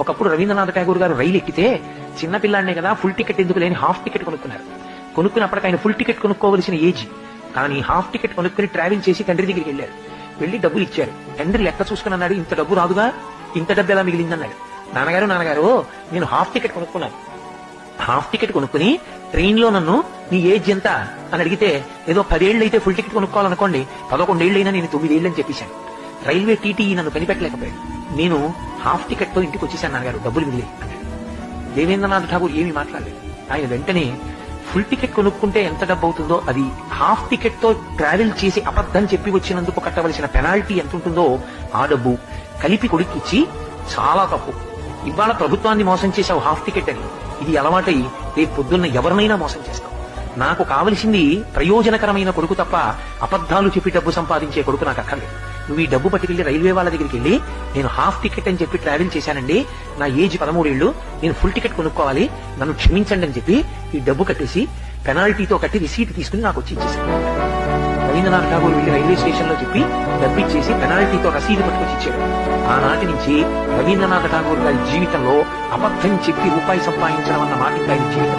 ఒకప్పుడు రవీంద్రనాథ్ ఠాగూర్ గారు రైలు ఎక్కితే చిన్నపిల్లాడినే కదా ఫుల్ టికెట్ ఎందుకు లేని హాఫ్ టికెట్ కొనుక్కున్నారు. కొనుక్కున్నప్పటికి ఆయన ఫుల్ టికెట్ కొనుక్కోవలసిన ఏజ్ కానీ హాఫ్ టికెట్ కొనుక్కుని ట్రావెల్ చేసి తండ్రి దగ్గరికి వెళ్ళారు. వెళ్ళి డబ్బులు ఇచ్చారు. తండ్రి లెక్క చూసుకుని అన్నాడు ఇంత డబ్బు రాదుగా? ఇంత డబ్బు ఎలా మిగిలిందన్నాడు? నాన్నగారు నాన్నగారు నేను హాఫ్ టికెట్ కొనుక్కున్నాను. హాఫ్ టికెట్ కొనుక్కుని ట్రైన్లో నన్ను నీ ఏజ్ ఎంత? అని అడిగితే ఏదో పదేళ్ళు అయితే ఫుల్ టికెట్ కొనుక్కోవాలనుకోండి. పదకొండేళ్ళు అయినా నేను తొమ్మిదేళ్ళు అని చెప్పేశాను. రైల్వే టీటీ నన్ను కనిపెట్టలేకపోయాడు. నేను హాఫ్ టికెట్తో ఇంటికి వచ్చేసాను నాన్నగారు. డబ్బులు మిగిలి. దేవేంద్రనాథ్ ఠాగూర్ ఏమీ మాట్లాడలేదు. ఆయన వెంటనే ఫుల్ టికెట్ కొనుక్కుంటే ఎంత డబ్బు అవుతుందో అది హాఫ్ టికెట్తో ట్రావెల్ చేసి అబద్ధం చెప్పి వచ్చినందుకు కట్టవలసిన పెనాల్టీ ఎంత ఉంటుందో ఆ డబ్బు కలిపి కొడుక్కిచ్చి చాలా తప్పు. ఇవాళ ప్రభుత్వాన్ని మోసం చేశావు హాఫ్ టికెట్ అని. ఇది అలవాటై రేపు పొద్దున్న ఎవరినైనా మోసం చేస్తావు. నాకు కావలసింది ప్రయోజనకరమైన కొడుకు తప్ప అబద్ధాలు చెప్పి డబ్బు సంపాదించే కొడుకు నాకు అక్కర్లేదు. నువ్వు ఈ డబ్బు పట్టుకెళ్ళి రైల్వే వాళ్ళ దగ్గరికి వెళ్ళి నేను హాఫ్ టికెట్ అని చెప్పి ట్రావెల్ చేశానండి. నా ఏజ్ పదమూడేళ్ళు నేను ఫుల్ టికెట్ కొనుక్కోవాలి. నన్ను క్షమించండి అని చెప్పి ఈ డబ్బు కట్టేసి పెనాల్టీతో కట్టి రిసీట్ తీసుకుని నాకు వచ్చి ఇచ్చేసాను రవీంద్రనాథ్ ఠాగూర్ వెళ్ళి రైల్వే స్టేషన్లో చెప్పి డబ్బిచ్చేసి పెనాల్టీతో రసీదు పట్టుకొచ్చి ఇచ్చాడు. ఆనాటి నుంచి రవీంద్రనాథ్ ఠాగూర్ గారి జీవితంలో అబద్ధం చెప్పి రూపాయి సంపాదించడం అన్న మాట ఆయన జీవితం